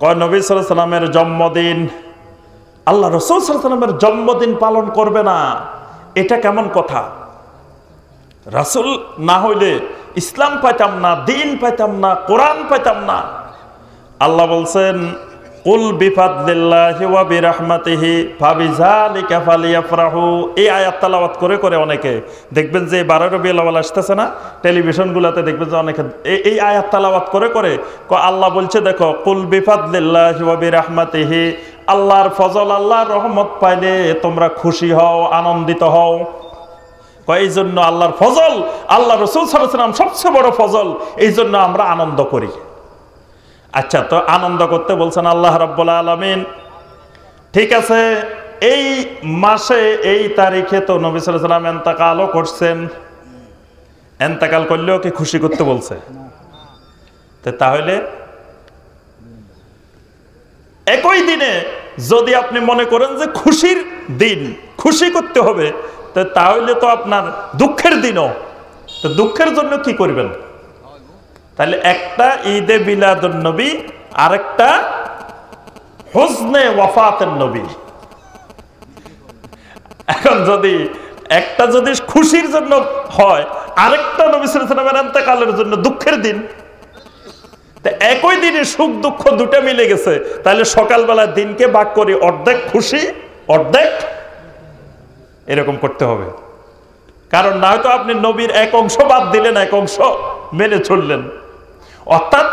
কয় নবী সাল্লামের জন্মদিন? আল্লাহ রসুল সাল্লামের জন্মদিন পালন করবে না। এটা কেমন কথা? রাসুল না হইলে ইসলাম পাইতাম না, দিন পাইতাম না, কোরআন পাইতাম না। আল্লাহ বলছেন কুল বিফাদিল্লাহি ওয়া বিরহমাতিহি, ফাবিযালিকা ফালিয়াফরাহু। এই আয়াত তেলাওয়াত করে করে অনেকে দেখবেন যে 12 রবিউল আউয়াল আসতেছে না, টেলিভিশনগুলোতে দেখবেন যে অনেকে এই- আয়াত তেলাওয়াত করে করে আল্লাহ বলছে, দেখো, কুল বিফাদিল্লাহি ওয়া বিরহমাতিহি, আল্লাহর ফজল, আল্লাহর রহমত পাইলে তোমরা খুশি হও, আনন্দিত হও। এই জন্য আল্লাহর ফজল, আল্লাহ রসুল সাল্লাম সবচেয়ে বড় ফজল এই জন্য আমরা আনন্দ করি। আচ্ছা তো আনন্দ করতে বলছেন আল্লাহ রব্বুল আলমিন। ঠিক আছে, এই মাসে, এই তারিখে তো নবী সাল্লাম এন্তাকালও করছেন। এন্তাকাল করলেও কি খুশি করতে বলছে? তাহলে, একই দিনে যদি আপনি মনে করেন যে খুশির দিন, খুশি করতে হবে তাহলে তো আপনার দুঃখের দিনও। তো দুঃখের জন্য কি করবেন? তাহলে একটা ঈদে বিলাদুন নবী, আরেকটা হুজনে ওয়াফাতের নবী। এখন যদি একটা যদি খুশির জন্য হয়, আরেকটা নবী সালামের এন্তেকালের জন্য দুঃখের দিন একই দিনে সুখ দুঃখ দুটো মিলে গেছে, তাহলে সকালবেলা দিনকে ভাগ করি অর্ধেক খুশি, অর্ধেক এরকম করতে হবে। কারণ না হয়তো আপনি নবীর এক অংশ বাদ দিলেন, এক অংশ মেনে চললেন। অর্থাৎ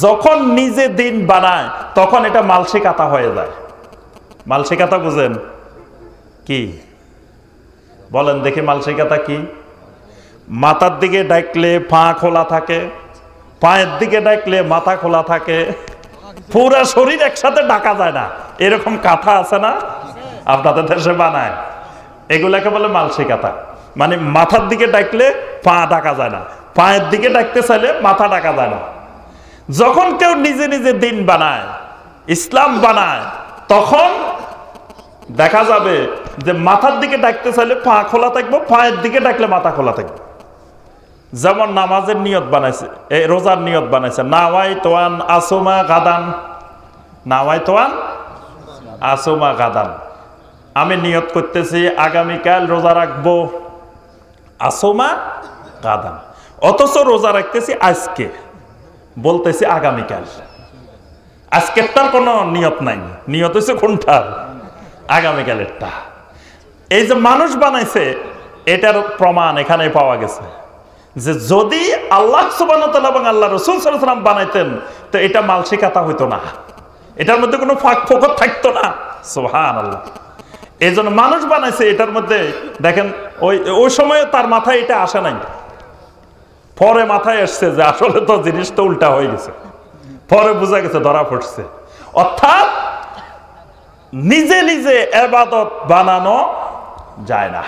যখন নিজে দিন বানায়, তখন এটা মালসি কাতা হয়ে যায়। মালসি কাতা বুঝেন? কি? বলেন দেখি মালসি কাতা কি? মাথার দিকে ডাকলে পা খোলা থাকে, পায়ের দিকে ডাকলে মাথা খোলা থাকে, পুরা শরীর একসাথে ডাকা যায় না। এরকম কাঁথা আছে না? আপনাদের দেশে বানায়। এগুলাকে বলে মালসি কাঁথা মানে মাথার দিকে ডাকলে পা ডাকা যায় না। পায়ের দিকে ডাকতে চাইলে মাথা ডাকা যায় না। যখন কেউ নিজে নিজে দিন বানায়, ইসলাম বানায়, তখন দেখা যাবে যে মাথার দিকে ডাকতে চাইলে পা খোলা থাকব, পায়ের দিকে ডাকলে মাথা খোলা থাকবে। যেমন নামাজের নিয়ত বানাইছে এই রোজার নিয়ত বানাইছে, নাওয়াই তোয়ান আসুমা গাদান। নাওয়াই তোয়ান আসুমা গাদান। আমি নিয়ত করতেছি, আগামীকাল রোজা রাখব, আসুমা গাদান। অথচ রোজা রাখতেছি আজকে। বলতেছি আগামীকাল। আজকের তার কোনো নিয়ত নাই। নিয়ত হচ্ছে কোনটার আগামীকালেরটা। এই যে মানুষ বানাইছে, এটার প্রমাণ এখানে পাওয়া গেছে। যে যদি আল্লাহ সুবান এবং আল্লাহ রসুল সাল্লাম বানাইতেন, তো এটা মালসিকাতা হইতো না। এটার মধ্যে কোনো ফাঁক ফোকর থাকতো না। সোহান আল্লাহ এই মানুষ বানাইছে এটার মধ্যে, দেখেন, ওই ওই সময় তার মাথায় এটা আসে নাই। পরে মাথায় এসছে যে আসলে তো জিনিসটা উল্টা হয়ে গেছে। পরে বোঝা গেছে ধরা পড়ছে। অর্থাৎ নিজে নিজে এবাদত বানানো যায় না।